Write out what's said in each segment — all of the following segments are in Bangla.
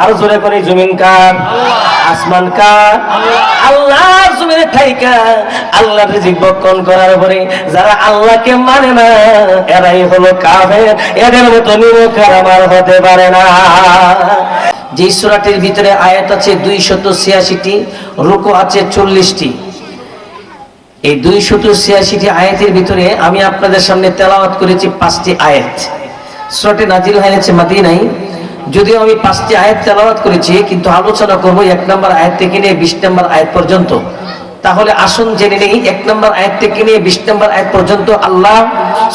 আর জোরে করে জমিন কার আসমান কার আল্লাহ জমিনে থাইকা আল্লাহ রিজিক বক্ষণ করার পরে যারা আল্লাহকে মানে না এরাই হলো কাফের। এদের মতো নিরক্ষার আমার হতে পারে না। যে সূরাটির ভিতরে আয়াত আছে দুইশত ছিয়াশিটি রুকু আছে চল্লিশটি। এই দুইশত ছিয়াশিটি আয়াতের ভিতরে আমি আপনাদের সামনে তেলাওয়াত করেছি পাঁচটি আয়াত। সূরাটি নাজিল হয়েছে মাদিনাই যদিও আমি পাঁচটি আয়াত তেলাওয়াত করেছি, কিন্তু আলোচনা করব এক নম্বর আয়াত থেকে নিয়ে বিশ নম্বর আয়াত পর্যন্ত। তাহলে আসুন জেনে নেই, এক নম্বর আয়াত থেকে নিয়ে বিশ নম্বর আয়াত পর্যন্ত আল্লাহ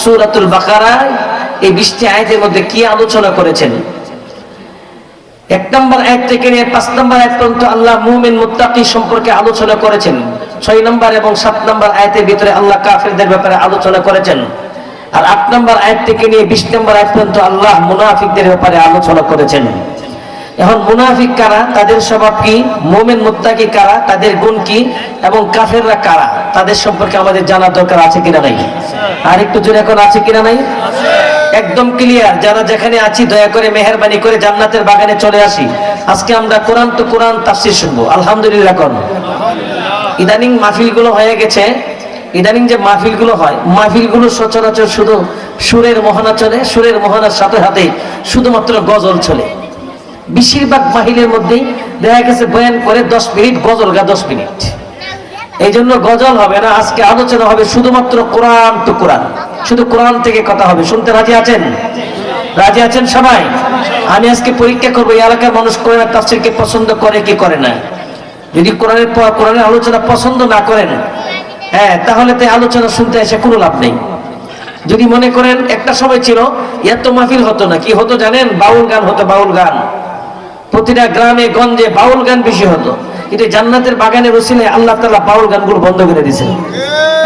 সূরাতুল বাকারা এই বিশটি আয়াতের মধ্যে কি আলোচনা করেছেন? এক নম্বর আয়াত থেকে নিয়ে পাঁচ নম্বর আয়াত পর্যন্ত আল্লাহ মুমিন মুত্তাকি সম্পর্কে আলোচনা করেছেন। ছয় নম্বর এবং সাত নম্বর আয়াতের ভিতরে আল্লাহ কাফেরদের ব্যাপারে আলোচনা করেছেন। আর আট নম্বর আয়াত থেকে নিয়ে বিশ নম্বর আয়াত পর্যন্ত আল্লাহ মুনাফিকদের ব্যাপারে আলোচনা করেছেন। এখন মুনাফিক কারা? তাদের স্বভাব কি? মোমেন মুত্তাকি কারা? তাদের গুণ কি? এবং কাফেররা কারা? তাদের সম্পর্কে আমাদের জানার দরকার আছে কিনা নাই? আর একটু জোরে এখন আছে কিনা নাই? একদম ক্লিয়ার যারা যেখানে আছি, দয়া করে মেহরবানি করে জান্নাতের বাগানে চলে আসি। আজকে আমরা কোরআন তো কোরআন তাফসির শুনব। আলহামদুলিল্লাহ কোন ইদানিং মাহফিলগুলো হয়ে গেছে। ইদানিং যে মাহফিলগুলো হয়, মাহফিলগুলো সচরাচর শুধু সুরের মোহনা চলে, সুরের মোহনার সাথে সাথে শুধুমাত্র গজল চলে। বেশিরভাগ মাহিলের মধ্যেই দেখা গেছে বয়ান করে দশ মিনিট, গজল গা দশ মিনিট। এই জন্য গজল হবে না, আজকে আলোচনা হবে শুধুমাত্র কোরআন তো কোরআন। শুধু কোরআন থেকে কথা হবে, শুনতে রাজি আছেন? রাজি আছেন সবাই? আমি আজকে পরীক্ষা করব, এই এলাকার মানুষ কোরআনের তাফসিরকে পছন্দ করে কি করে না? যদি কোরআনের কোরআনের আলোচনা পছন্দ না করেন হ্যাঁ তাহলে তো আলোচনা শুনতে এসে কোনো লাভ নেই। যদি মনে করেন, একটা সময় ছিল, এত মাহফিল হতো না। কি হতো জানেন? বাউল গান হতো, বাউল গান। প্রতিটা গ্রামে, গঞ্জে বাউল গান বেশি হতো। কিন্তু জান্নাতের বাগানে বসিলে আল্লাহ তালা বাউল গানগুলো বন্ধ করে দিয়েছে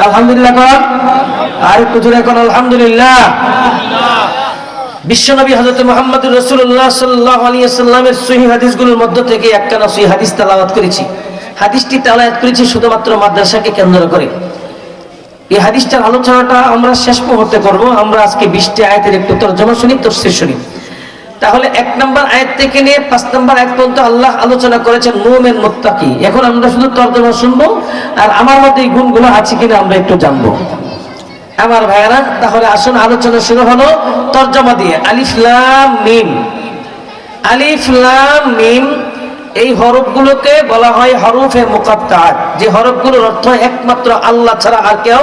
আলহামদুলিল্লাহ কর। আর একটু জোরে এখন, আলহামদুলিল্লাহ। বিশ্বনবী হজরত মোহাম্মদ রসুল্লাহ সাল্লাহ আলিয়া সাল্লামের সহি হাদিসগুলোর মধ্য থেকে একখানা সহি হাদিস তালাওয়াত করেছি। হাদিসটি তালায়াত করেছি শুধুমাত্র মাদ্রাসাকে কেন্দ্র করে। এই হাদিসটার আলোচনাটা আমরা শেষ মুহূর্তে করব। আমরা আজকে বিশটি আয়াতের একটু তর্জমা শুনি, তফসির শুনি। তাহলে এক নম্বর আয়াত থেকে নিয়ে পাঁচ নম্বর আয়াত পর্যন্ত আল্লাহ আলোচনা করেছেন, মুমেন মুত্তাকি। এখন আমরা শুধু তর্জমা শুনব আর আমার মধ্যে এই গুণগুলো আছে কিনা আমরা একটু জানব। আমার ভাইয়ারা, তাহলে আসুন, আলোচনা শুরু হলো তর্জমা দিয়ে। আলিফ লাম মিম। আলিফ লাম মিম এই হরফগুলোকে বলা হয় হরফে মুকাত্তাত যে হরফগুলোর অর্থ একমাত্র আল্লাহ ছাড়া আর কেউ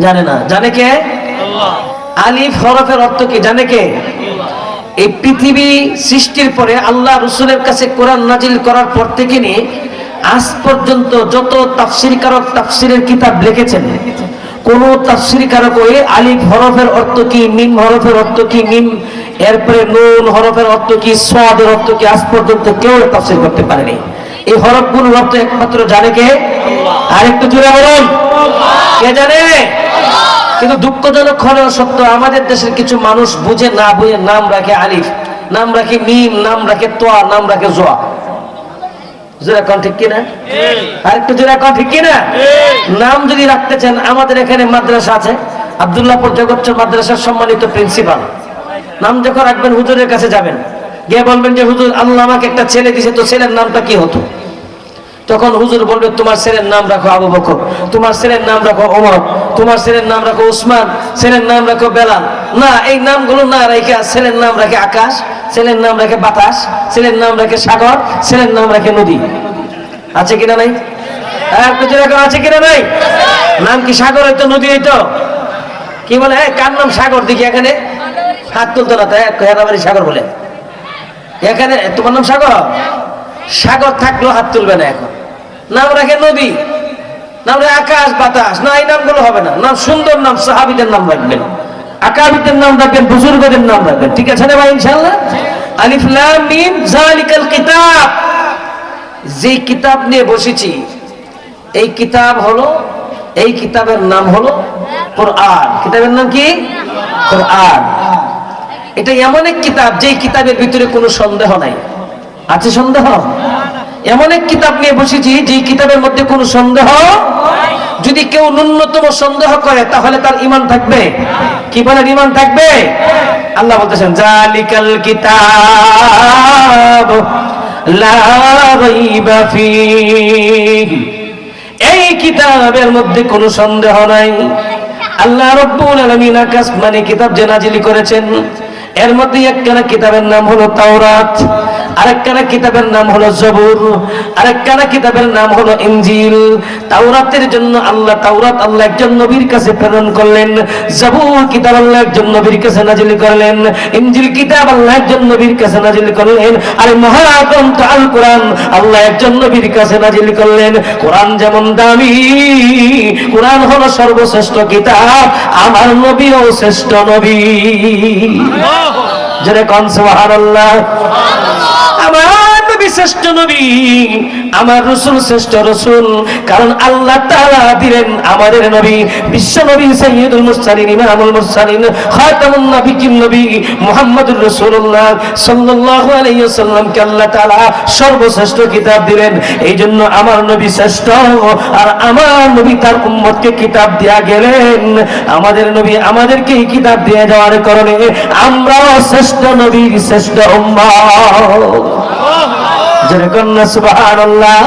জানে না। জানে কে? আলিফ হরফের অর্থ কি? জানে কে? এই পৃথিবী সৃষ্টির পরে আল্লাহ রসুলের কাছে কোরআন নাজিল করার পর থেকে নিয়ে আজ পর্যন্ত যত তাফসির কারক তাফসিরের কিতাব লিখেছেন কোন তাফসির কারক ওই আলিফ হরফের অর্থ কি মিম হরফের অর্থ কি মিম এরপরে নুন, হরফের অর্থ কি, সোয়াদের অর্থ কি, আজ পর্যন্ত কেউ তাফসির করতে পারেনি। এই হরফগুলোর অর্থ একমাত্র জানে কে? আর একটু জুড়ে বলুন। কে জানে? কিন্তু দুঃখজনক হলেও সত্য, আমাদের দেশের কিছু মানুষ বুঝে না বুঝে নাম রাখে আলিফ, নাম রাখে মিম, নাম রাখে তোয়া নাম রাখে জোয়া নাম যদি রাখতে চান, আমাদের এখানে মাদ্রাসা আছে। আব্দুল্লাহপুর জগৎচর মাদ্রাসার সম্মানিত প্রিন্সিপাল। নাম যখন রাখবেন, হুজুরের কাছে যাবেন। গিয়ে বলবেন যে, হুজুর, আল্লাহ আমাকে একটা ছেলে দিছে, তো ছেলের নামটা কি হতো? তখন হুজুর বলবে, তোমার ছেলের নাম রাখো আবু বকর, তোমার ছেলের নাম রাখো ওমর, তোমার ছেলের নাম রাখো উসমান, ছেলের নাম রাখো বেলাল। না, এই নামগুলো না রেখে, ছেলের নাম রাখে আকাশ, ছেলের নাম রাখে বাতাস, ছেলের নাম রাখে সাগর, ছেলের নাম রাখে নদী। আছে কিনা নাই? হ্যাঁ আছে কিনা নাই? নাম কি সাগর হইতো নদী হইতো কি বলে? কার নাম সাগর? দেখি এখানে। হাত তুলতো না, তাই হেরাবাড়ি সাগর বলে। এখানে, তোমার নাম সাগর? সাগর থাকলেও হাত তুলবে না এখন। নাম রাখে নদী নাম রাখে আকাশ, বাতাস? না, এই নামগুলো হবে না। নাম সুন্দর নাম, সাহাবিদের নাম রাখবেন। আকাবিদের নাম রাখবেন, বুজুর্গদের নাম রাখবেন। ঠিক আছে না ভাই ইনশাল্লাহ আলিফ, লাম, মিম জালিকাল কিতাব। যে কিতাব নিয়ে বসেছি, এই কিতাব হলো, এই কিতাবের নাম হলো কোরআন। কিতাবের নাম কি? কোরআন। এটা এমন এক কিতাব যে কিতাবের ভিতরে কোনো সন্দেহ নাই। আছে সন্দেহ? এমন এক কিতাব নিয়ে বসেছি যে কিতাবের মধ্যে কোনো সন্দেহ যদি কেউ ন্যূনতম সন্দেহ করে, তাহলে তার ইমান থাকবে। কি বলেন ইমান থাকবে? আল্লাহ বলতেছেন, জালিকাল কিতাব এই কিতাবের মধ্যে কোনো সন্দেহ নাই। আল্লাহ রব্বুল আলামিন আকাশ মানে কিতাব যে করেছেন এর মধ্যে একখানা কিতাবের নাম হলো তাওরাত। আরেকখানা কিতাবের নাম হলো জবুর আরেকখানা কিতাবের নাম হলো ইঞ্জিল তাওরাতের জন্য আল্লাহ তাওরাত আল্লাহ একজন নবীর কাছে প্রেরণ করলেন। জবুর কিতাব আল্লাহ একজন নবীর কাছে নাজিল করলেন। ইনজিল কিতাব আল্লাহ একজন নবীর কাছে নাজিল করলেন। আর মহাগ্রন্থ আল কোরআন আল্লাহ একজন নবীর কাছে নাজিল করলেন। কোরআন যেমন দামি কোরআন হলো সর্বশ্রেষ্ঠ কিতাব আমার নবীও শ্রেষ্ঠ নবী। জোরে কন সুবহানাল্লাহ। আমার নবী শ্রেষ্ঠ নবী, আমার রসুল শ্রেষ্ঠ রসুল, কারণ আল্লাহ তাআলা দিলেন আমাদের নবী, বিশ্ব নবী সাইয়্যিদুল মুরসালিন, ইমামুল মুরসালিন, খাতামুন নবী মুহাম্মদুর রাসূলুল্লাহ সাল্লাল্লাহু আলাইহি আল্লাহ তাআলা সর্বশ্রেষ্ঠ কিতাব দিলেন। এই জন্য আমার নবী শ্রেষ্ঠ আর আমার নবী তার উম্মতকে কিতাব দিয়া গেলেন। আমাদের নবী আমাদেরকে এই কিতাব দিয়ে যাওয়ার কারণে আমরাও শ্রেষ্ঠ নবীর শ্রেষ্ঠ উম্মত। জোরে না, সুবহানাল্লাহ।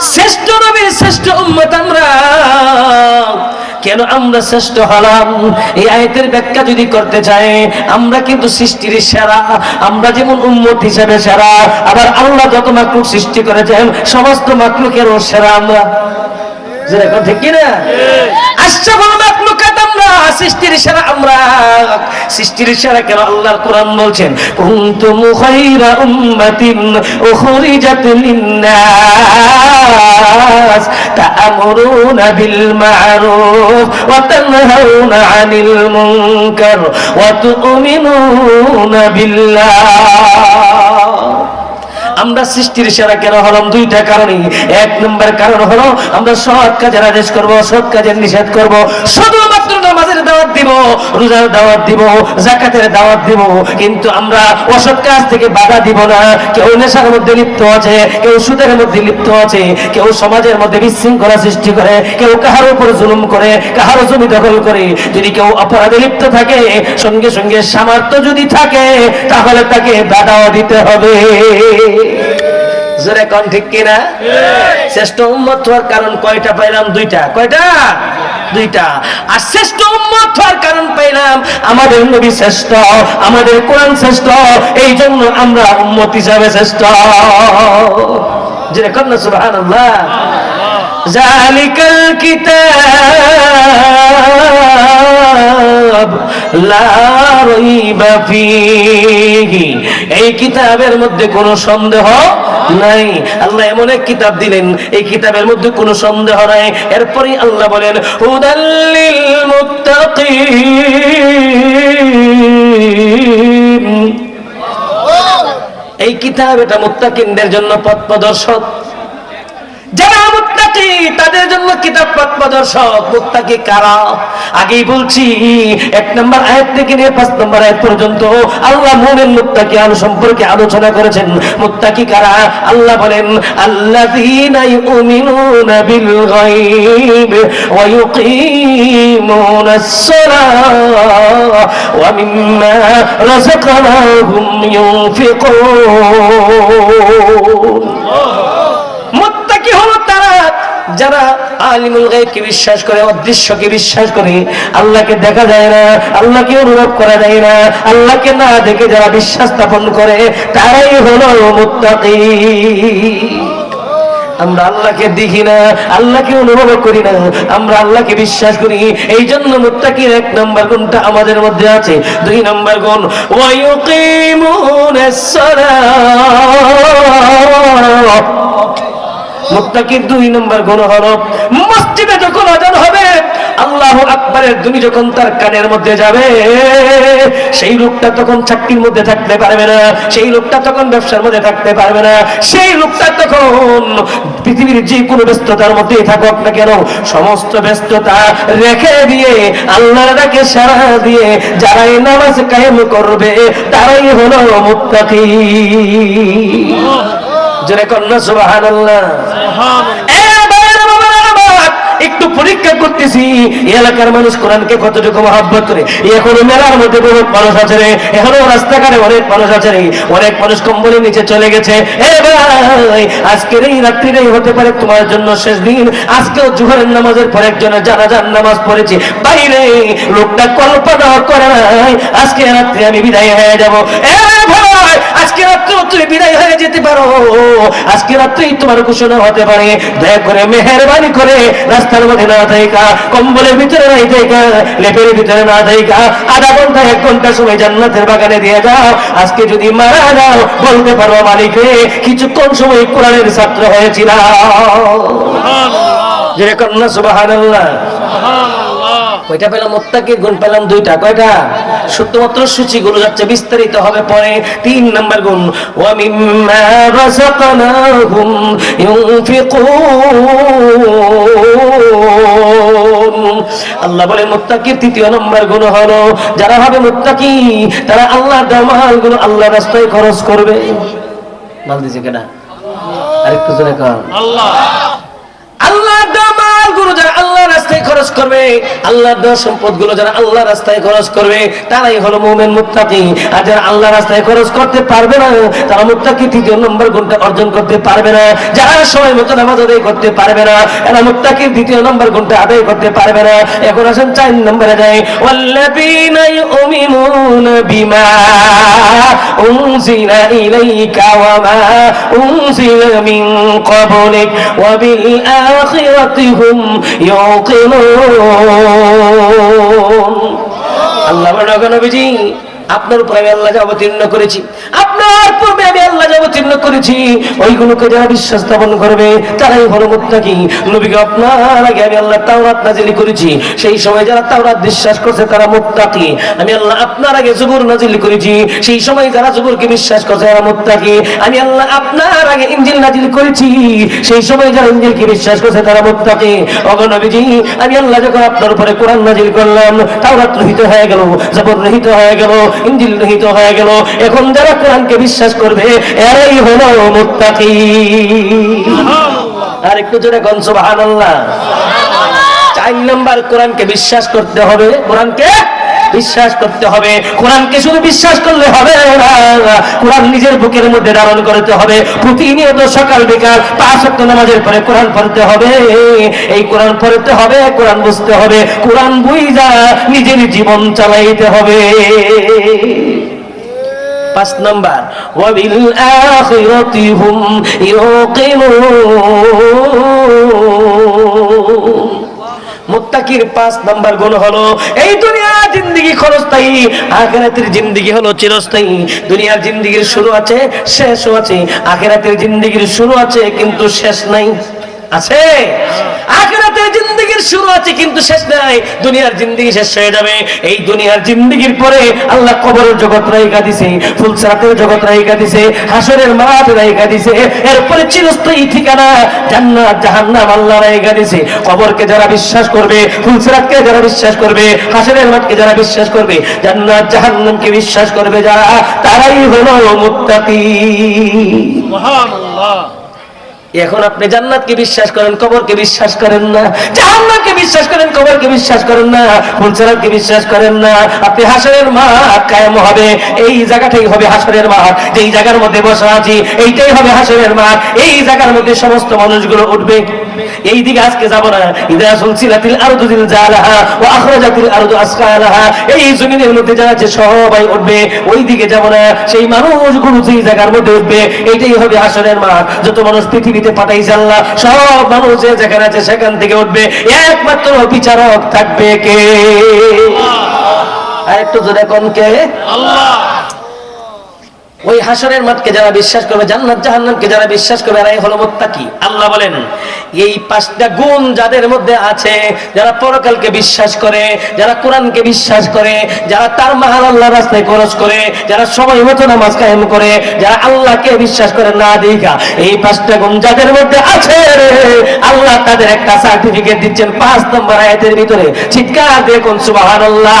শ্রেষ্ঠ নবীর শ্রেষ্ঠ উম্মত আমরা। কেন আমরা শ্রেষ্ঠ হলাম? এই আয়তের ব্যাখ্যা যদি করতে চাই, আমরা কিন্তু সৃষ্টির সেরা, আমরা যেমন উন্মত হিসেবে সেরা, আবার আল্লাহ যত মাকলুক সৃষ্টি করেছেন, সমস্ত মাকলুকেরও সেরা আমরা। যেরকম ঠিক কিনা? আসছে বলো মাকলুকাত আমরা সৃষ্টির সেরা আমরা। সৃষ্টির সেরা কেন আল্লাহর কোরআন বলছেন? কুনতুম খায়রা উম্মাতিন উখরিজাত লিন-নাস তা'মুরুনা বিল মা'রুফ ওয়া তানহাউনা 'আনিল মুনকার ওয়া তু'মিনুনা বিল্লাহ। আমরা সৃষ্টির সেরা কেন হলাম? দুইটা কারণে এক নম্বর কারণ হলো, আমরা সৎ কাজের আদেশ করব, সৎ কাজের নিষেধ করব। শুধুমাত্র নামাজের দাওয়াত দিব, রোজার দাওয়াত দিব জাকাতের দাওয়াত দিব। কিন্তু আমরা অসৎ কাজ থেকে বাধা দিব না। কেউ নেশার মধ্যে লিপ্ত আছে, কেউ সুদের মধ্যে লিপ্ত আছে, কেউ সমাজের মধ্যে বিশৃঙ্খলা সৃষ্টি করে, কেউ কাহার উপর জুলুম করে, কাহার জমি দখল করে। যদি কেউ অপরাধে লিপ্ত থাকে, সঙ্গে সঙ্গে সামর্থ্য যদি থাকে, তাহলে তাকে বাধাও দিতে হবে। জোরে কন ঠিক কিনা? শ্রেষ্ঠ উম্মত হওয়ার কারণ কয়টা পাইলাম? দুইটা। কয়টা? দুইটা। আর শ্রেষ্ঠ উম্মত হওয়ার কারণ পাইলাম, আমাদের নবী শ্রেষ্ঠ, আমাদের কোরআন শ্রেষ্ঠ এই জন্য আমরা উম্মত হিসাবে শ্রেষ্ঠ। জোরে কন না, সুবহানাল্লাহ। জালিকাল কিতাব এই কিতাবের মধ্যে কোনো সন্দেহ নাই। আল্লাহ এমন এক কিতাব দিলেন, এই কিতাবের মধ্যে কোনো সন্দেহ নাই। এরপরে আল্লাহ বলেন এই কিতাব এটা মুত্তাকিনদের জন্য পথ প্রদর্শক। যারা মুত্তাকি, তাদের জন্য কিতাব প্রদর্শক মুত্তাকি কারা? আগেই বলছি, এক নম্বর আয়াত থেকে নিয়ে পাঁচ নম্বর আয়াত পর্যন্ত আল্লাহ মুমিন মুত্তাকি আলো সম্পর্কে আলোচনা করেছেন। মুত্তাকি কারা? আল্লাহ বলেন, আল্লাযীনা ইউমিনুনা বিল গায়ব ওয়া ইউকিমুনাস সালাহ ওয়া মিম্মা রাযাকনাহুম ইউনফিকুন মুত্তাকি হলো তারা যারা আলিমুল গায়বকে বিশ্বাস করে, অদৃশ্যকে বিশ্বাস করে, আল্লাহকে দেখা যায় না, আল্লাহকে অনুভব করা যায় না, আল্লাহকে না দেখে যারা বিশ্বাস স্থাপন করে, তারাই হলো মুত্তাকি আমরা আল্লাহকে দেখি না, আল্লাহকে অনুভব করি না, আমরা আল্লাহকে বিশ্বাস করি। এই জন্য মুত্তাকির এক নম্বর গুণটা আমাদের মধ্যে আছে? দুই নম্বর গুণ ওয়ায়ুকিমুনাস সালাহ মুত্তাকির দুই নম্বর গুণ হলো, মসজিদে যখন আজান হবে, আল্লাহ আকবরের ধ্বনি যখন তার কানের মধ্যে যাবে, সেই লোকটা তখন চাকরির মধ্যে থাকতে পারবে না, সেই লোকটা তখন ব্যবসার মধ্যে থাকতে পারবে না, সেই লোকটা তখন পৃথিবীর যে কোনো ব্যস্ততার মধ্যেই থাকুক না কেন, সমস্ত ব্যস্ততা রেখে দিয়ে, আল্লাহর ডাকে সারা দিয়ে, যারাই নামাজ কায়েম করবে, তারাই হলো মুত্তাকি। জোরে কন্যা সুবহানাল্লাহ। একটু পরীক্ষা করতেছি এলাকার মানুষ কোরআনকে কতটুকু মহাব্বত করে? এখনও মেলার মধ্যে বহুত মানুষ আছে রে। এখনও রাস্তাঘাটে অনেক মানুষ আছে রে। অনেক মানুষ কম্বলের নিচে চলে গেছে। এ ভাই, আজকের এই রাত্রিটাই হতে পারে তোমার জন্য শেষ দিন। আজকেও জুহরের নামাজের পর একজনের নামাজ পড়েছি। বাইরে লোকটা কল্পনা করে নাই, আজকে রাত্রে আমি বিদায় হয়ে যাব। এ ভাই, আজকে রাত্রে তুমি বিদায় হয়ে যেতে পারো। আজকে রাত্রেই তোমার ঘোষণা হতে পারে। দয়া করে মেহরবানি করে রাস্তার মধ্যে না থাকা কম্বলের ভিতরে নাই থাকা লেপের ভিতরে না থাকা আধা ঘণ্টা এক ঘণ্টা সময় জান্নাতের বাগানে দিয়ে যাও। আজকে যদি মারা যাও বলতে পারো মালিকে কিছুক্ষণ সময় কোরআনের ছাত্র হয়েছিলাম। যেরকম না সুবহানাল্লাহ। কয়টা পেলাম মোত্তাকির গুণ পেলাম দুইটা। কয়টা? শুধুমাত্র সূচিগুলো যাচ্ছে বিস্তারিত হবে পরে। তিন নাম্বার গুণ। ওয়া মিম্মা রাযাকনাহুম ইউনফিকুন। আল্লাহ বলে মুত্তাকির তৃতীয় নম্বর গুণ হলো যারা হবে মুত্তাকি তারা আল্লাহর দামালগুলো আল্লাহ রাস্তায় খরচ করবে। মাল দিছে কেনা আরেকটু জোরে কর আল্লাহ। দামাল গুলো যারা আল্লাহ রাস্তায় খরচ করবে, আল্লাহর দেওয়া সম্পদগুলো যারা আল্লাহ রাস্তায় খরচ করবে, তারাই হলো মুমিন মুত্তাকি। আর যারা আল্লাহ রাস্তায় খরচ করতে পারবে না, তারা মুত্তাকি তৃতীয় নম্বর গুণটা অর্জন করতে পারবে না। যারা সময় মতো নামাজ আদায় করতে পারবে না, এরা মুত্তাকির দ্বিতীয় নম্বর গুণটা আদায় করতে পারবে না। এখন আসেন চার নম্বরে যায় ওয়াল্লাযীনা ইউমিনুনা বিমা উনজিলা ইলাইকা ওয়া মা উনজিলা মিন ক্বাবলিক ওয়া আখিরাতি হুম আপনার উপরে আমি আল্লাহ অবতীর্ণ করেছি। আপনার পূর্বে আমি আল্লাহ অবতীর্ণ করেছি। ওইগুলোকে যারা বিশ্বাস স্থাপন করবে, তারাই হলো মুত্তাকি। নবীকে আপনার আগে আমি আল্লাহ তাওরাত নাজিল করেছি। সেই সময় যারা তাওরাত বিশ্বাস করছে, তারা মুত্তাকি। আমি আল্লাহ আপনার আগে জুবুর নাজিল করেছি। সেই সময় যারা জুবুরকে বিশ্বাস করছে, তারা মুত্তাকি। আমি আল্লাহ আপনার আগে ইনজিল নাজিল করেছি। সেই সময় যারা ইনজিলকে বিশ্বাস করছে, তারা মুত্তাকি। ওগো নবীজি, আমি আল্লাহ যখন আপনার উপরে কোরআন নাজিল করলাম, তাওরাত রহিত হয়ে গেল, জবর রহিত হয়ে গেল। ইনজিল রহিত হয়ে গেল। এখন যারা কোরআনকে বিশ্বাস করবে এরাই হলো মোত্তাকি আর একটু জোরে গন সুবহানাল্লাহ। চার নাম্বার কোরআনকে বিশ্বাস করতে হবে। কোরআনকে বিশ্বাস করতে হবে। কোরআনকে শুধু বিশ্বাস করলে হবে কোরআন নিজের বুকের মধ্যে ধারণ করতে হবে। প্রতিনিয়ত সকাল, বিকাল, পাঁচ নামাজের পরে কোরআন পড়তে হবে। এই কোরআন পড়তে হবে, কোরআন বুঝতে হবে। কোরআন বুঝা নিজের জীবন চালাইতে হবে। পাঁচ নাম্বার, ওয়াবিল আখিরাতি হুম ইউকিনুন। মুত্তাকির পাঁচ নাম্বার গুণ হলো, এই দুনিয়া জিন্দিগি খরস্থায়ী আখেরাতের জিন্দিগি হলো চিরস্থায়ী। দুনিয়ার জিন্দিগির শুরু আছে, শেষও আছে, আখেরাতের জিন্দিগির শুরু আছে, কিন্তু শেষ নাই। আছে। আখেরাতের জিন্দিগির শুরু আছে, কিন্তু শেষ নাই। দুনিয়ার জিন্দিগি শেষ হয়ে যাবে। এই দুনিয়ার জিন্দিগির পরে আল্লাহ কবরের জগৎ রাইকা দিছে ফুলসরাতের জগৎ রাইকা দিছে, হাসরের মাঠ রাইকা দিছে, এরপরে চিরস্থায়ী ঠিকানা জান্নাত, জাহান্নাম আল্লাহ রাইকা দিছে। কবরকে যারা বিশ্বাস করবে ফুলসরাতকে যারা বিশ্বাস করবে, হাসরের মাঠকে যারা বিশ্বাস করবে, জান্নাত, জাহান্নামকে বিশ্বাস করবে যারা, তারাই হলো মুত্তাকি এখন আপনি জান্নাতকে বিশ্বাস করেন, কবরকে বিশ্বাস করেন না, জাহান্নামকে বিশ্বাস করেন, কবরকে বিশ্বাস করেন না ফুলসরাতকে বিশ্বাস করেন না, আপনি হাসরের মাঠ কায়েম হবে, এই জায়গাটাই হবে হাসরের মাঠ, যেই জায়গার মধ্যে বসা আছি, এইটাই হবে হাসরের মাঠ, এই জায়গার মধ্যে সমস্ত মানুষগুলো উঠবে। এই দিকে আজকে যাব না। ইদা সুলসিলাতিল আরদু জিলজালাহা ওয়া আখরাজাতিল আরদু আসকালাহা। এই জমিনের মধ্যে যারা সবাই উঠবে। ওই দিকে যাব না। সেই মানুষগুলো যেই জায়গার মধ্যে উঠবে এইটাই হবে হাসরের মাঠ। যত মানুষ পৃথিবীতে পাঠাইছে আল্লাহ সব মানুষ যে যেখানে আছে সেখান থেকে উঠবে। একমাত্র বিচারক থাকবে কে? জোরে কোন কে? ওই হাসরের মাঠকে যারা বিশ্বাস করবে জান্নাত জাহান্নামকে যারা বিশ্বাস করবে এরাই হলো মুত্তাকি। আল্লাহ বলেন এই পাঁচটা গুণ যাদের মধ্যে আছে যারা পরকালকে বিশ্বাস করে যারা কোরআনকে বিশ্বাস করে যারা তার মাহাল আল্লাহ রাস্তায় খরচ করে যারা সময় মতো নামাজ কায়েম করে যারা আল্লাহকে বিশ্বাস করে না দেখা এই পাঁচটা গুণ যাদের মধ্যে আছে আল্লাহ তাদের একটা সার্টিফিকেট দিচ্ছেন পাঁচ নম্বর আয়াতের ভিতরে। চিৎকার দেখুন সুবহানাল্লাহ।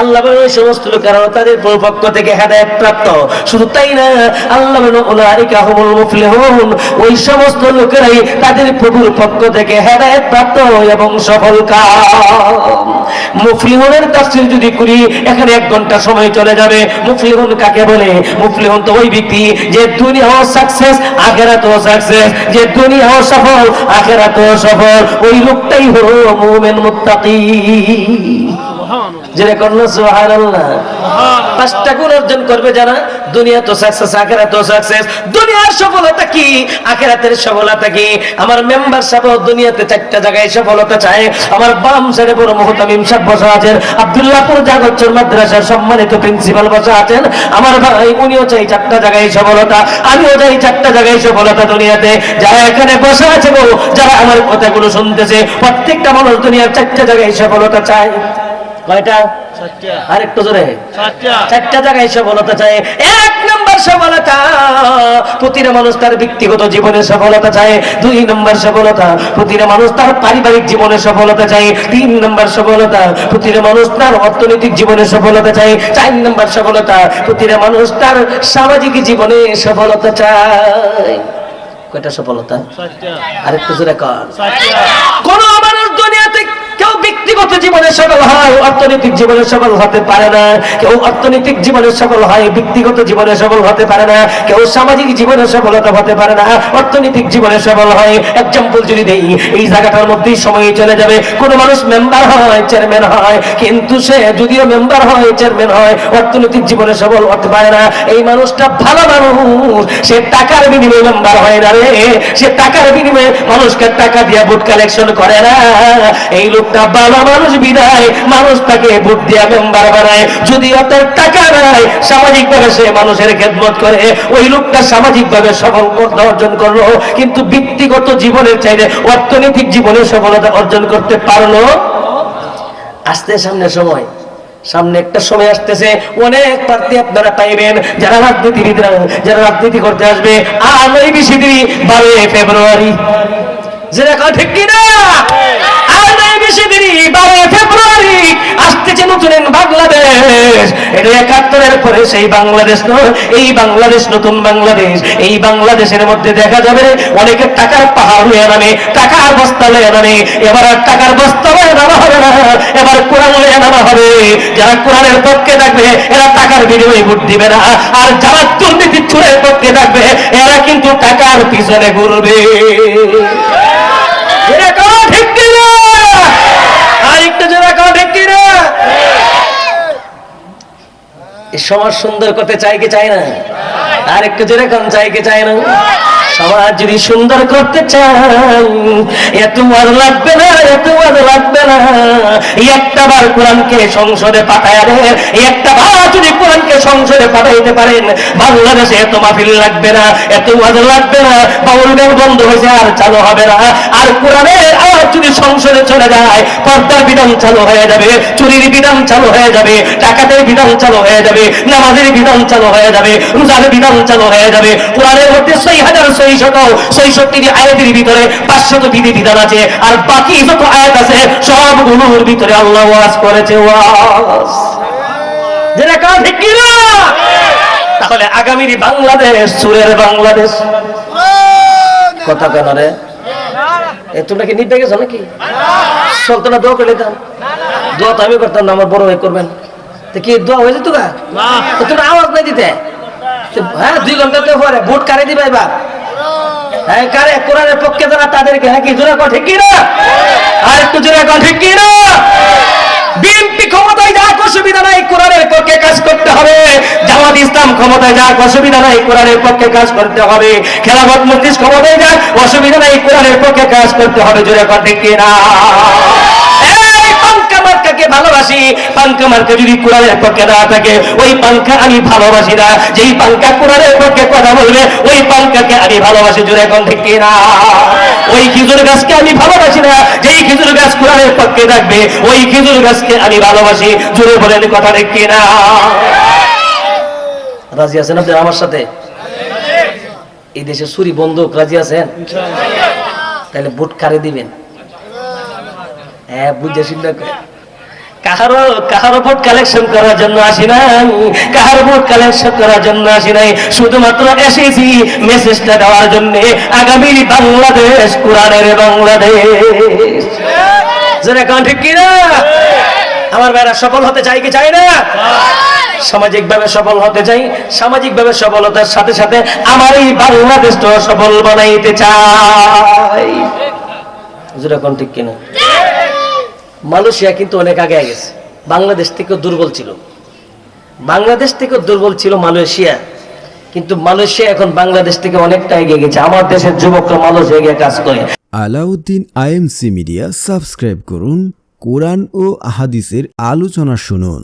আল্লাহ ওই সমস্ত লোকেরা তাদের পক্ষ থেকে হেদায়েত প্রাপ্ত। শুধু তাই না, আল্লাহ উলাইকা হুমুল মুফলিহুন। ওই সমস্ত লোকেরাই তাদের প্রভুর পক্ষ থেকে হেদায়েত প্রাপ্ত এবং সফল মুফলিহুনের তাফসীর যদি করি, এখানে এক ঘণ্টা সময় চলে যাবে। মুফলিহুন কাকে বলে? মুফলিহুন তো ওই ব্যক্তি যে দুনিয়াও সাকসেস আখেরাতেও সাকসেস যে দুনিয়াও সফল, আখেরাতেও সফল। ওই লোকটাই হলো মুমিন মুত্তাকি। করল সুবহানাল্লাহ। পাঁচটা গুণ অর্জন করবে যারা? দুনিয়া তো সাকসেস আখেরাত তো সাকসেস দুনিয়ার সফলতা কি? আখেরাতের সফলতা কি? আমার মেম্বার সাহেব দুনিয়াতে চারটা জায়গায় সফলতা চায়। আমার বাম সাইডে বড় মুহতামিম সাহেব বসা আছেন। আব্দুল্লাহপুর জাগরচর মাদ্রাসার সম্মানিত প্রিন্সিপাল বসা আছেন। আমার ভাই উনিও চাই চারটা জায়গায় সফলতা। আমিও চাই চারটা জায়গায় সফলতা দুনিয়াতে। যারা এখানে বসে আছে গো যারা আমার কথাগুলো শুনতেছে প্রত্যেকটা মানুষ দুনিয়ার চারটা জায়গায় সফলতা চায়। কয়টা? আর একটু জোরে। চারটা। জায়গায় সফলতা চায়। এক নম্বর সফলতা প্রতিটা মানুষ তার ব্যক্তিগত জীবনে সফলতা চায়। দুই নম্বর সফলতা প্রতিটা মানুষ তার পারিবারিক জীবনে সফলতা চায়। তিন নম্বর সফলতা প্রতিটা মানুষ তার অর্থনৈতিক জীবনে সফলতা চায়। চার নম্বর সফলতা প্রতিটা মানুষ তার সামাজিক জীবনে সফলতা চায়। কয়টা সফলতা? আরেকটু জোরে কর। কোন কেউ ব্যক্তিগত জীবনে সফল হয় অর্থনৈতিক জীবনে সফল হতে পারে না। কেউ অর্থনৈতিক জীবনে সফল হয়, ব্যক্তিগত জীবনে সফল হতে পারে না। কেউ সামাজিক জীবনে সফলতা হতে পারে না, অর্থনৈতিক জীবনে সফল হয়। এক্সাম্পল যদি দেই, এই জায়গাটার মধ্যেই সময় চলে যাবে। কোন মানুষ মেম্বার হয় চেয়ারম্যান হয়, কিন্তু সে যদিও মেম্বার হয় চেয়ারম্যান হয়, অর্থনৈতিক জীবনে সফল হতে পারে না। এই মানুষটা ভালো মানুষ, সে টাকার বিনিময়ে মেম্বার হয় না রে। সে টাকার বিনিময়ে মানুষকে টাকা দিয়ে ভোট কালেকশন করে না। এই লোকটা ভালো মানুষ বিদায়, মানুষ তাকে ভোট দিয়া মেম্বার বানায় যদিও তার টাকা নাই সামাজিক ভাবে সে মানুষের খেদমত করে। ওই লোকটা সামাজিক ভাবে সফলতা অর্জন করল, কিন্তু ব্যক্তিগত জীবনের চাইলে অর্থনৈতিক জীবনে সফলতা অর্জন করতে পারল। আসতে সামনে সময়। সামনে একটা সময় আসতেছে। অনেক প্রার্থী আপনারা পাইবেন, যারা রাজনীতিবিদরা, যারা রাজনীতি করতে আসবে। আর ওই বেশি দিনই বারোই ফেব্রুয়ারি। বাংলাদেশের মধ্যে দেখা যাবে অনেকের টাকার পাহাড় হয়ে নামে, টাকার বস্তা লয়ে নামে। এবার আর টাকার বস্তা লয়ে নামা হবে না, এবার কোরআন লয়ে নামা হবে। যারা কোরআনের পক্ষে থাকবে, এরা টাকার বিনিময়ে ভোট দিবে না। আর যারা দুর্নীতি চুরের পক্ষে থাকবে, এরা কিন্তু টাকার পিছনে ঘুরবে এরা কাও ঠিক কিনা আর একটু জোরে কাও ঠিক কিনা এই সমাজ সুন্দর করতে চাই কি চাই না? আর একটু জোরে কম চাই কি না? সমাজ যদি সুন্দর করতে চান এত আর লাগবে না, এত আর লাগবে না। একটা বার কোরআনকে সংসদে পাঠায় রে একটা বার যদি কোরআনকে সংসদে পাঠাইতে পারেন, বাংলাদেশে এত মাহফিল লাগবে না, এত ওয়াজ লাগবে না, বাউল গান বন্ধ হয়েছে, আর চালু হবে না। আর কোরআনের আওয়াজ যদি সংসদে চলে যায়, পর্দার বিধান চালু হয়ে যাবে, চুরির বিধান চালু হয়ে যাবে, ডাকাতের বিধান চালু হয়ে যাবে, নামাজের বিধান চালু হয়ে যাবে, রোজার বিধান চালু হয়ে যাবে, কোরআনের মধ্যে ছয় হাজার আয়াতের ভিতরে পাঁচশত বিধি বিধান আছে আর বাকি যত আয়াত আছে সবগুলোর ভিতরে আল্লাহ ওয়াজ করেছে ওয়াজ। যেটা কাজ ঠিক কি তাহলে আগামীর বাংলাদেশ সুরের বাংলাদেশ। কথা কেন রে? এ তোমরা কি নিতে গেছো নাকি? সলতানা দোয়া করে দিতাম দোয়া তো আমি করতাম না আমার বড় হয়ে করবেন। তো কি দোয়া হয়ে গা তো তোমরা আওয়াজ নাই দিতে? হ্যাঁ দুই ঘণ্টা তো পরে ভোট কারে দিবে এবার? কারে? কোরআনের পক্ষে যারা তাদেরকে হ্যাঁ কন? আর একটু কন? ক্ষমতায় যাক, অসুবিধা নাই, কোরআনের পক্ষে কাজ করতে হবে। ক্ষমতায় অসুবিধা নাই কাজ করতে হবে। খেলাফত ক্ষমতায় যাক, অসুবিধা নাই, কোরআনের পক্ষে কাজ করতে হবে। জোরে কন ঠিক কি পাঙ্কা মার্কা যদি কোরআনের পক্ষে না থাকে, ওই পাঙ্কা আমি ভালোবাসি না। যেই পাঙ্কা কোরআনের পক্ষে কথা বলবে, ওই পাঙ্কাকে আমি ভালোবাসি জোরে এখন ঠিক না ওই খেজুর গাছকে আমি ভালোবাসি না, যেই খেজুর গাছ কোরআনের পক্ষে থাকবে, ওই খেজুর গাছকে আমি ভালোবাসি জোরে বলেন কথা ঠিক না রাজি আছেন আপনি আমার সাথে? এই দেশে চুরি বন্দুক রাজি আছেন? তাহলে ভোট কারে দিবেন? হ্যাঁ বুঝে শুনলে কাহারো কাহারো ভোট কালেকশন করার জন্য আসি নাই। কাহার ভোট কালেকশন করার জন্য আসি নাই। শুধুমাত্র এসেছি মেসেজটা দেওয়ার জন্য। আগামী বাংলাদেশ, কোরআনের বাংলাদেশ। যারা কারণ ঠিক কিনা? আমার ভাইরা সফল হতে চাই কি চাই না? সামাজিক ভাবে সফল হতে চাই। সামাজিক ভাবে সফলতার সাথে সাথে আমার এই বাংলাদেশটা সফল বানাইতে চাই। যেটা কোন, ঠিক কিনা? মালয়েশিয়া কিন্তু অনেক আগে গেছে। বাংলাদেশ থেকেও দুর্বল ছিল। বাংলাদেশ থেকেও দুর্বল ছিল মালয়েশিয়া। কিন্তু মালয়েশিয়া এখন বাংলাদেশ থেকে অনেকটা এগিয়ে গেছে। আমার দেশের যুবকরা মালয়েশিয়া গিয়ে কাজ করে। আলাউদ্দিন আইএমসি মিডিয়া সাবস্ক্রাইব করুন, কোরআন ও আহাদিসের আলোচনা শুনুন।